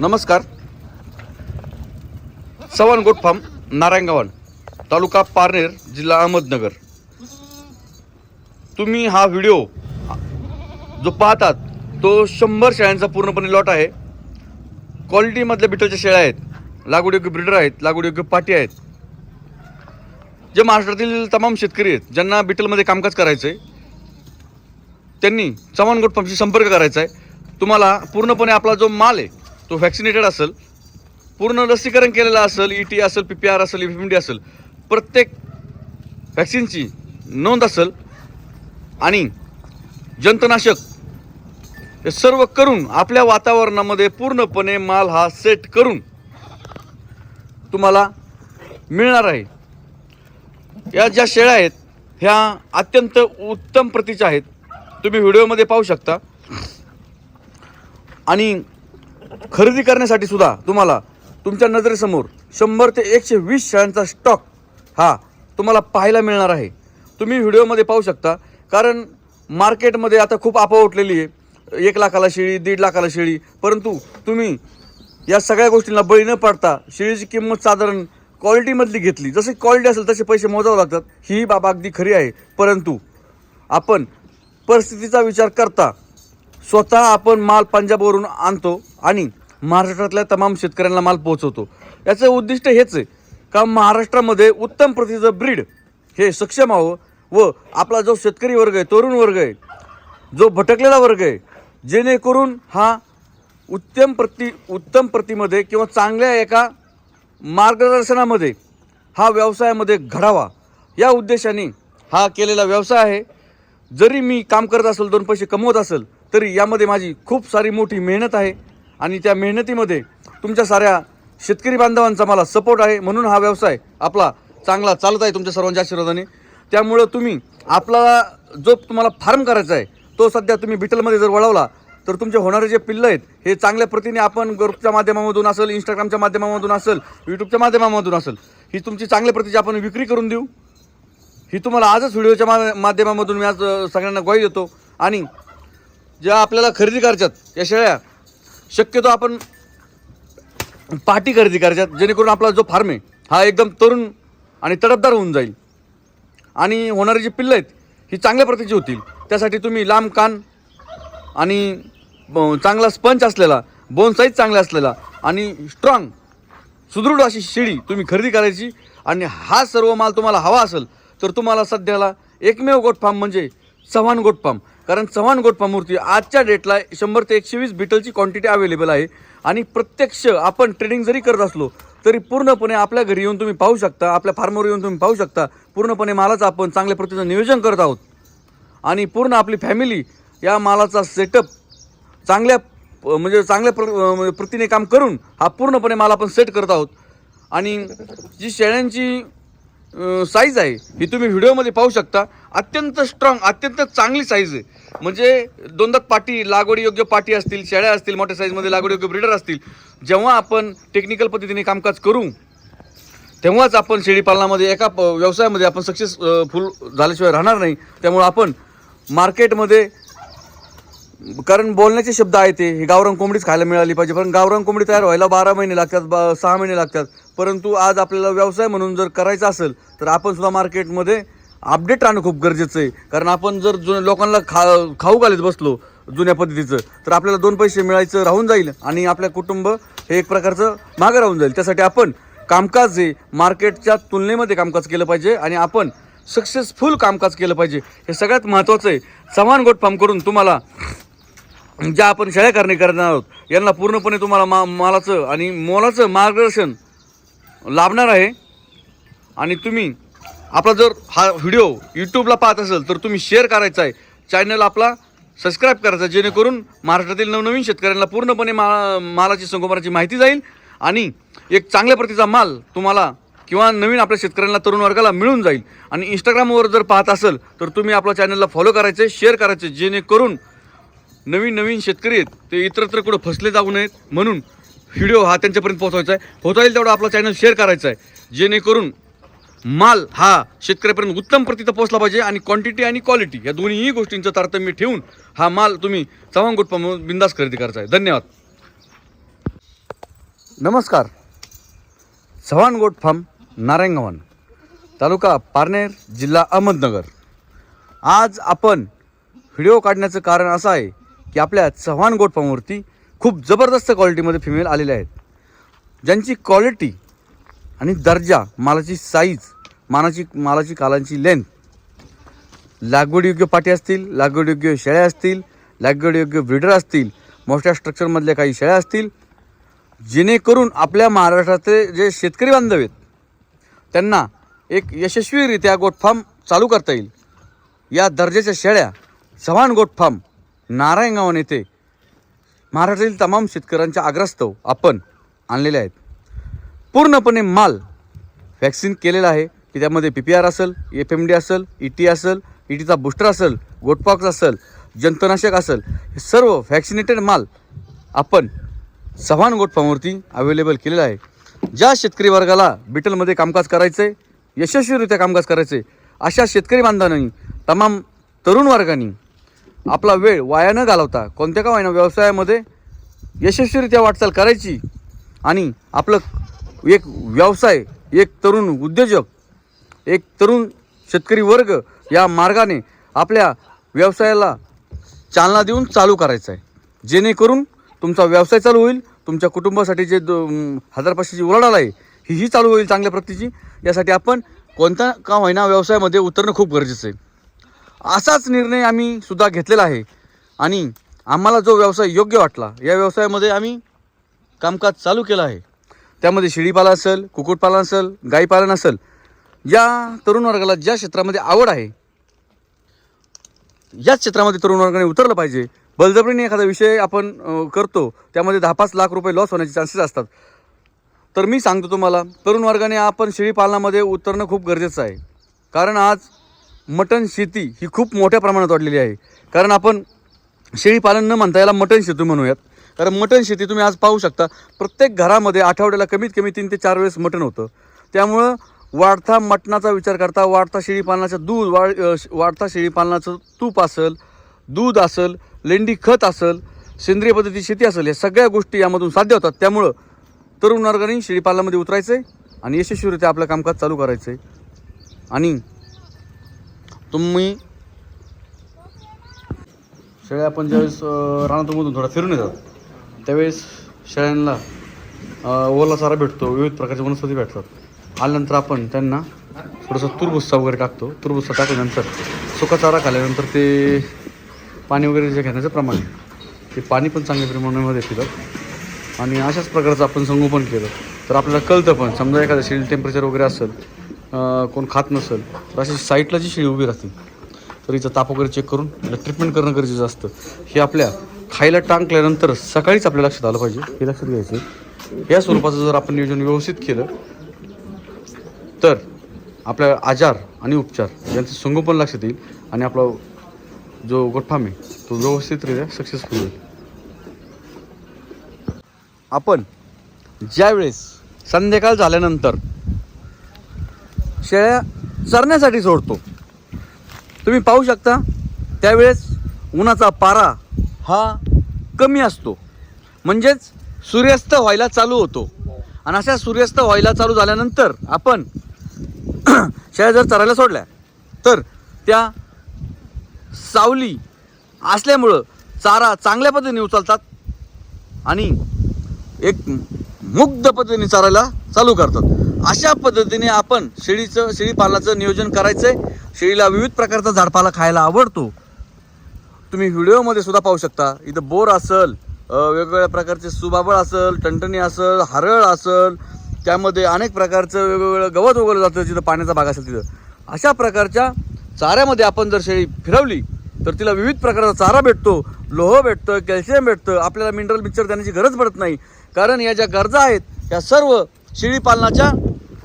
नमस्कार. Chavan goat farm नारायणगावन तालुका पारनेर जिल्हा अहमदनगर. तुम्ही हा व्हिडिओ जो पाहतात तो शंभर शेळ्यांचा पूर्णपणे लॉट आहे. क्वालिटीमधल्या बिटलच्या शेळ्या आहेत लागवडयोग्य ब्रिडर आहेत लागवडयोग्य पाटी आहेत. जे महाराष्ट्रातील तमाम शेतकरी आहेत ज्यांना बिटलमध्ये कामकाज करायचं आहे त्यांनी चव्हाण गोट फार्मशी संपर्क करायचा आहे तुम्हाला पूर्णपणे आपला जो माल आहे तो व्हॅक्सिनेटेड असेल पूर्ण लसीकरण केलेलं असेल ई टी असेल पी पी आर असेल एफ एम डी असेल प्रत्येक व्हॅक्सिनची नोंद असेल आणि जंतनाशक हे सर्व करून आपल्या वातावरणामध्ये पूर्णपणे माल हा सेट करून तुम्हाला मिळणार आहे. या ज्या शेळ्या आहेत ह्या अत्यंत उत्तम प्रतीच्या आहेत. तुम्ही व्हिडिओमध्ये पाहू शकता. आणि खरेदी करण्यासाठी सुद्धा तुम्हाला तुमच्या नजरेसमोर शंभर ते एकशे वीस शाळांचा स्टॉक हा तुम्हाला पाहायला मिळणार आहे. तुम्ही व्हिडिओमध्ये पाहू शकता. कारण मार्केटमध्ये आता खूप आपा उठलेली आहे. एक लाखाला शेळी दीड लाखाला शेळी. परंतु तुम्ही या सगळ्या गोष्टींना बळी न पडता शेळीची किंमत साधारण क्वालिटीमधली घेतली. जसे क्वालिटी असेल तसे पैसे मोजावे लागतात. ही बाब अगदी खरी आहे. परंतु आपण परिस्थितीचा विचार करता स्वतः आपण माल पंजाबवरून आणतो आणि महाराष्ट्रातल्या तमाम शेतकऱ्यांना माल पोहोचवतो. याचं उद्दिष्ट हेच आहे का महाराष्ट्रामध्ये उत्तम प्रतीचं ब्रीड हे सक्षम व्हावं व आपला जो शेतकरी वर्ग आहे तरुण वर्ग आहे जो भटकलेला वर्ग आहे जेणेकरून हा उत्तम प्रती उत्तम प्रतीमध्ये किंवा चांगल्या एका मार्गदर्शनामध्ये हा व्यवसायामध्ये घडावा. या उद्देशाने हा केलेला व्यवसाय आहे. जरी मी काम करत असेल दोन पैसे कमवत असेल तरी यामध्ये माझी खूप सारी मोठी मेहनत आहे. आणि त्या मेहनतीमध्ये तुमच्या साऱ्या शेतकरी बांधवांचा मला सपोर्ट आहे. म्हणून हा व्यवसाय आपला चांगला चालत आहे तुमच्या सर्वांच्या आशीर्वादाने. त्यामुळं तुम्ही आपला जो तुम्हाला फार्म करायचा आहे तो सध्या तुम्ही बिटलमध्ये जर वळवला तर तुमचे होणारे जे पिल्लं आहेत हे चांगल्या प्रतीने आपण ग्रुपच्या माध्यमामधून असेल इंस्टाग्रामच्या माध्यमामधून असेल यूट्यूबच्या माध्यमामधून असेल ही तुमची चांगल्या प्रतीची आपण विक्री करून देऊ. ही तुम्हाला आजच व्हिडिओच्या मा माध्यमामधून मी आज सगळ्यांना ग्वाही देतो. आणि ज्या आपल्याला खरेदी करायच्यात या शेळ्या शक्यतो आपण पाठी खरेदी करायच्यात जेणेकरून आपला जो फार्म आहे हा एकदम तरुण आणि तडपदार होऊन जाईल. आणि होणारी जी पिल्लं आहेत ही चांगल्या प्रतीची होतील. त्यासाठी तुम्ही लांब कान आणि चांगला स्पंच असलेला बोन साईज चांगला असलेला आणि स्ट्रॉंग सुदृढ अशी शेळी तुम्ही खरेदी करायची. आणि हा सर्व माल तुम्हाला हवा असेल तर तुम्हाला सध्याला एकमेव गोट फार्म म्हणजे चव्हाण गोट फार्म. कारण चव्हाण गोट मूर्ती आजच्या डेटला शंभर ते एकशे वीस बिटलची क्वांटिटी अवेलेबल आहे. आणि प्रत्यक्ष आपण ट्रेडिंग जरी करत असलो तरी पूर्णपणे आपल्या घरी येऊन तुम्ही पाहू शकता आपल्या फार्मवर येऊन तुम्ही पाहू शकता पूर्णपणे मालाचं आपण चांगल्या प्रतीचं नियोजन करत आहोत. आणि पूर्ण आपली फॅमिली या मालाचा सेटअप चांगल्या प- म्हणजे चांगल्या प्र म्हणजे प्रतीने काम करून हा पूर्णपणे माल आपण सेट करत आहोत. आणि जी शेळ्यांची साईज आहे. ही तुम्ही व्हिडिओमध्ये पाहू शकता. अत्यंत स्ट्रॉंग अत्यंत चांगली साईज आहे. म्हणजे दोनदात पाटी लागवडी योग्य पाटी असतील शेळ्या असतील मोठ्या साईजमध्ये लागवडी योग्य ब्रिडर असतील जेव्हा आपण टेक्निकल पद्धतीने कामकाज करू तेव्हाच आपण शेळीपालनामध्ये एका प- व्यवसायामध्ये आपण सक्सेसफुल झाल्याशिवाय राहणार नाही. त्यामुळं आपण मार्केटमध्ये कारण बोलण्याचे शब्द आहेत ते हे. गावरंग कोंबडीच खायला मिळाली पाहिजे. पण गावरंग कोंबडी तयार व्हायला बारा महिने लागतात बा सहा महिने लागतात. परंतु आज आपल्याला व्यवसाय म्हणून जर करायचा असेल तर आपण सुद्धा मार्केटमध्ये अपडेट राहणं खूप गरजेचं आहे. कारण आपण जर जुन्या लोकांना खा खाऊ घालत बसलो जुन्या पद्धतीचं तर आपल्याला दोन पैसे मिळायचं राहून जाईल आणि आपल्या कुटुंब हे एक प्रकारचं मागं राहून जाईल. त्यासाठी आपण कामकाज हे मार्केटच्या तुलनेमध्ये कामकाज केलं पाहिजे आणि आपण सक्सेसफुल कामकाज केलं पाहिजे. हे सगळ्यात महत्त्वाचं आहे. समान गोट फार्म करून तुम्हाला ज्या आपण शेळ्या करणे करणार आहोत यांना पूर्णपणे तुम्हाला मा मालाचं आणि मोलाचं मार्गदर्शन लाभणार आहे. आणि तुम्ही आपला जर हा व्हिडिओ यूट्यूबला पाहत असेल तर तुम्ही शेअर करायचा आहे. चॅनल आपला सबस्क्राईब करायचा आहे, जेणेकरून महाराष्ट्रातील नवनवीन शेतकऱ्यांना पूर्णपणे मा मालाची संगोपनाची माहिती जाईल. आणि एक चांगल्या प्रतीचा माल तुम्हाला किंवा नवीन आपल्या शेतकऱ्यांना तरुण वर्गाला मिळून जाईल. आणि इंस्टाग्रामवर जर पाहत असेल तर तुम्ही आपल्या चॅनलला फॉलो करायचं आहे शेअर करायचं आहे, जेणेकरून नवीन नवीन शेतकरी आहेत ते इतरत्र कुठं फसले जाऊ नयेत. म्हणून व्हिडिओ हा त्यांच्यापर्यंत पोहोचवायचा आहे होता येईल तेवढा आपला चॅनल शेअर करायचा आहे जेणेकरून माल हा शेतकऱ्यापर्यंत उत्तम प्रतीत पोहोचला पाहिजे आणि क्वांटिटी आणि क्वालिटी या दोन्हीही गोष्टींचं तारतम्य ठेवून हा माल तुम्ही चव्हाण गोटपामधून बिंदास खरेदी करायचा आहे धन्यवाद. नमस्कार. चव्हाण गोट फार्म नारायणगावन तालुका पारनेर जिल्हा अहमदनगर. आज आपण व्हिडिओ काढण्याचं कारण असं आहे की आपल्या चव्हाण गोट फार्मवरती खूप जबरदस्त क्वालिटीमध्ये फिमेल आलेल्या आहेत. ज्यांची क्वालिटी आणि दर्जा मालाची साईज मानाची मालाची कालांची लेंथ लागवडयोग्य पाठी असतील लागवडयोग्य शेळ्या असतील लागवडयोग्य ब्रिडर असतील मोठ्या स्ट्रक्चरमधल्या काही शेळ्या असतील जेणेकरून आपल्या महाराष्ट्रातले जे शेतकरी बांधव आहेत त्यांना एक यशस्वीरित्या गोट फार्म चालू करता येईल. या दर्जाच्या शेळ्या चव्हाण गोट फार्म नारायणगावन येथे महाराष्ट्रातील तमाम शेतकऱ्यांच्या आग्रस्तव आपण आणलेले आहेत. पूर्णपणे माल व्हॅक्सिन केलेला आहे. की त्यामध्ये पी पी आर असेल एफ एम डी असेल ई टी असेल ई टीचा बूस्टर असेल गोटपॉक्स असेल जंतुनाशक असेल हे सर्व व्हॅक्सिनेटेड माल आपण चव्हाण गोटफॉर्मवरती अवेलेबल केलेला आहे. ज्या शेतकरी वर्गाला बिटलमध्ये कामकाज करायचं आहे यशस्वीरित्या कामकाज करायचं आहे अशा शेतकरी बांधवांनी तमाम तरुण वर्गांनी आपला वेळ वाया न घालवता कोणत्या का होईना व्यवसायामध्ये यशस्वीरित्या वाटचाल करायची आणि आपलं एक व्यवसाय एक तरुण उद्योजक एक तरुण शेतकरी वर्ग या मार्गाने आपल्या व्यवसायाला चालना देऊन चालू करायचं आहे. जेणेकरून तुमचा व्यवसाय चालू होईल तुमच्या कुटुंबासाठी जे दो हजार पाचशेची उलाढाल आहे ही ही चालू होईल चांगल्या प्रतीची. यासाठी आपण कोणता का होईना व्यवसायामध्ये उतरणं खूप गरजेचं आहे. असाच निर्णय आम्ही सुद्धा घेतलेला आहे. आणि आम्हाला जो व्यवसाय योग्य वाटला या व्यवसायामध्ये आम्ही कामकाज चालू केलं आहे. त्यामध्ये शेळीपालन असेल कुक्कुटपालन असेल गाईपालन असेल या तरुण वर्गाला ज्या क्षेत्रामध्ये आवड आहे याच क्षेत्रामध्ये तरुण वर्गाने उतरलं पाहिजे. बलजबरीने एखादा विषय आपण करतो त्यामध्ये दहा पाच लाख रुपये लॉस होण्याचे चान्सेस असतात. तर मी सांगतो तुम्हाला तरुण वर्गाने आपण शेळीपालनामध्ये उतरणं खूप गरजेचं आहे. कारण आज मटण शेती ही खूप मोठ्या प्रमाणात वाढलेली आहे. कारण आपण शेळीपालन न म्हणता याला मटण शेती म्हणूयात. कारण मटण शेती तुम्ही आज पाहू शकता प्रत्येक घरामध्ये आठवड्याला कमीत कमी तीन ते चार वेळेस मटण होतं. त्यामुळं वाढता मटणाचा विचार करता वाढता शेळीपालनाचं दूध वाढ वाढता शेळीपालनाचं तूप असेल दूध असेल लेंडी खत असेल सेंद्रिय पद्धती शेती असेल या सगळ्या गोष्टी यामधून साध्य होतात. त्यामुळं तरुण वर्गाने शेळीपालनामध्ये उतरायचं आहे आणि यशस्वीरित्या आपलं कामकाज चालू करायचं आहे आणि तुम्ही? शेळ्या आपण ज्यावेळेस अं, रानातून थोडा फिरून येतात त्यावेळेस शेळ्यांना ओला चारा भेटतो विविध प्रकारच्या वनस्पती भेटतात. आल्यानंतर आपण त्यांना थोडंसं तुरभुस्सा वगैरे टाकतो. तुरभुस्सा टाकल्यानंतर सुका चारा खाल्ल्यानंतर ते पाणी वगैरे जे घेण्याचं प्रमाण ते पाणी पण चांगल्या प्रमाणामध्ये पितात. आणि अशाच प्रकारचं आपण संगोपन केलं. तर आपल्याला कळतं पण समजा एखादं शेळी टेम्परेचर वगैरे असेल कोण खात नसेल तर अशी साईटला जी शेळी उभी राहते तर हिचं ताप वगैरे चेक करून ट्रीटमेंट करणं गरजेचं असतं. हे आपल्या खायला टांकल्यानंतर सकाळीच आपल्या लक्षात आलं पाहिजे. हे लक्षात घ्यायचं या स्वरूपाचं जर आपण नियोजन व्यवस्थित केलं तर आपल्या आजार आणि उपचार यांचं संगोपन लक्षात येईल आणि आपला जो गोठफाम आहे तो व्यवस्थितरित्या सक्सेसफुल होईल. आपण ज्यावेळेस संध्याकाळ झाल्यानंतर शेळ्या चरण्यासाठी सोडतो. तुम्ही पाहू शकता त्यावेळेस उन्हाचा पारा हा कमी असतो. म्हणजेच सूर्यास्त व्हायला चालू होतो. आणि अशा सूर्यास्त व्हायला चालू झाल्यानंतर आपण शेळ्या जर चरायला सोडल्या तर त्या सावली असल्यामुळं चारा चांगल्या पद्धतीने उचलतात आणि एक मुग्ध पद्धतीने चारायला चालू करतात. अशा पद्धतीने आपण शेळीचं शेळीपालाचं नियोजन करायचं आहे शेळीला विविध प्रकारचा झाडपाला खायला आवडतो. तुम्ही व्हिडिओमध्ये सुद्धा पाहू शकता. इथं बोर असल वेगवेगळ्या प्रकारचे सुबाबळ असल टणटणी असल हरळ असल त्यामध्ये अनेक प्रकारचं वेगवेगळं गवत उगवलं जातं जिथं पाण्याचा भाग असेल तिथं. अशा प्रकारच्या चाऱ्यामध्ये आपण जर शेळी फिरवली तर तिला विविध प्रकारचा चारा भेटतो. लोह भेटतं कॅल्शियम भेटतं. आपल्याला मिनरल मिक्सर देण्याची गरज पडत नाही. कारण या ज्या गरजा आहेत या सर्व शेळीपालनाच्या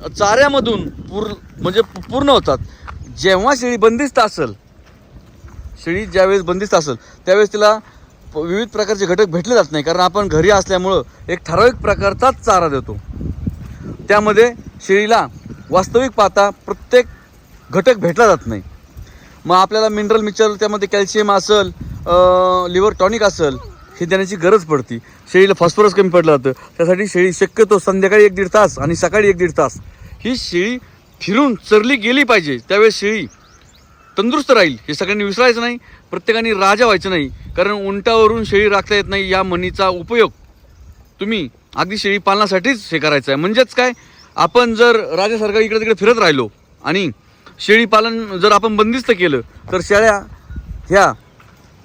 चाऱ्यामधून पूर म्हणजे पूर्ण होतात. जेव्हा शेळी बंदिस्त असेल शेळी ज्यावेळेस बंदिस्त असेल त्यावेळेस तिला प- विविध प्रकारचे घटक भेटले जात नाही. कारण आपण घरी असल्यामुळं एक ठराविक प्रकारचाच चारा देतो. त्यामध्ये शेळीला वास्तविक पाहता प्रत्येक घटक भेटला जात नाही. मग आपल्याला मिनरल मिक्सर त्यामध्ये कॅल्शियम असेल लिव्हर टॉनिक असेल हे देण्याची गरज पडती. शेळीला फॉस्फरस कमी पडलं जातं. त्यासाठी शेळी शक्यतो संध्याकाळी एक दीड तास आणि सकाळी एक दीड तास. ही शेळी फिरून चरली गेली पाहिजे. त्यावेळेस शेळी तंदुरुस्त राहील. हे सगळ्यांनी विसरायचं नाही. प्रत्येकाने राजा व्हायचं नाही. कारण उंटावरून शेळी राखता येत नाही. या म्हणीचा उपयोग तुम्ही अगदी शेळी पालनासाठीच हे करायचं आहे. म्हणजेच काय? आपण जर राजासारखं इकडे तिकडे फिरत राहिलो आणि शेळी पालन जर आपण बंदिस्त केलं तर शेळ्या ह्या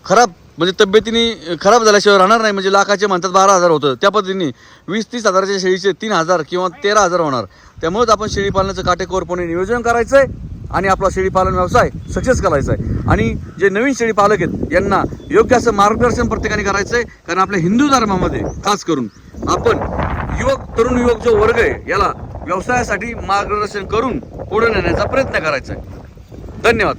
खराब म्हणजे तब्येतीने खराब झाल्याशिवाय राहणार नाही म्हणजे लाखाचे म्हणतात बारा हजार होतं. त्या पद्धतीने वीस तीस हजाराच्या शेळीचे तीन हजार किंवा तेरा हजार होणार. त्यामुळेच आपण शेळी पालनाचं काटेकोरपणे नियोजन करायचं आहे आणि आपला शेळी पालन व्यवसाय सक्सेस करायचा आहे आणि जे नवीन शेळी पालक आहेत यांना योग्य असं मार्गदर्शन प्रत्येकाने करायचं आहे कारण आपल्या हिंदू धर्मामध्ये खास करून आपण युवक तरुण युवक जो वर्ग आहे याला व्यवसायासाठी मार्गदर्शन करून पुढे नेण्याचा प्रयत्न करायचा आहे धन्यवाद.